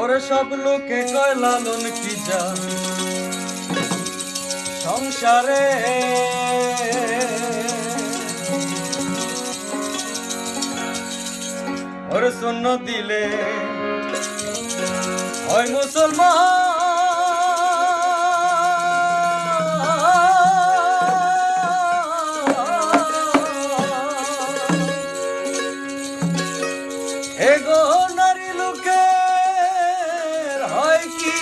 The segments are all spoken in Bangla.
ওরে সব লোকে কয় লালন কি যা সংসারে ওরে শূন্য দিলে হয় মুসলমান। এগো নারী লোকে হয় কি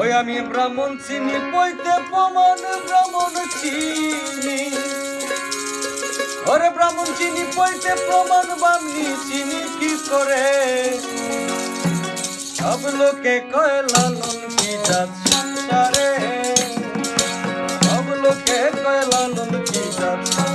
ওই আমি ব্রাহ্মণ চিনি পইতে প্রমাণ, ব্রাহ্মণ চিনি। ওরে ব্রাহ্মণ চিনি পইতে প্রমাণ, বামনি চিনি, কি করে? সব লোকে কয়, লালন কি যাচ্ছে কয়লানন কি জাত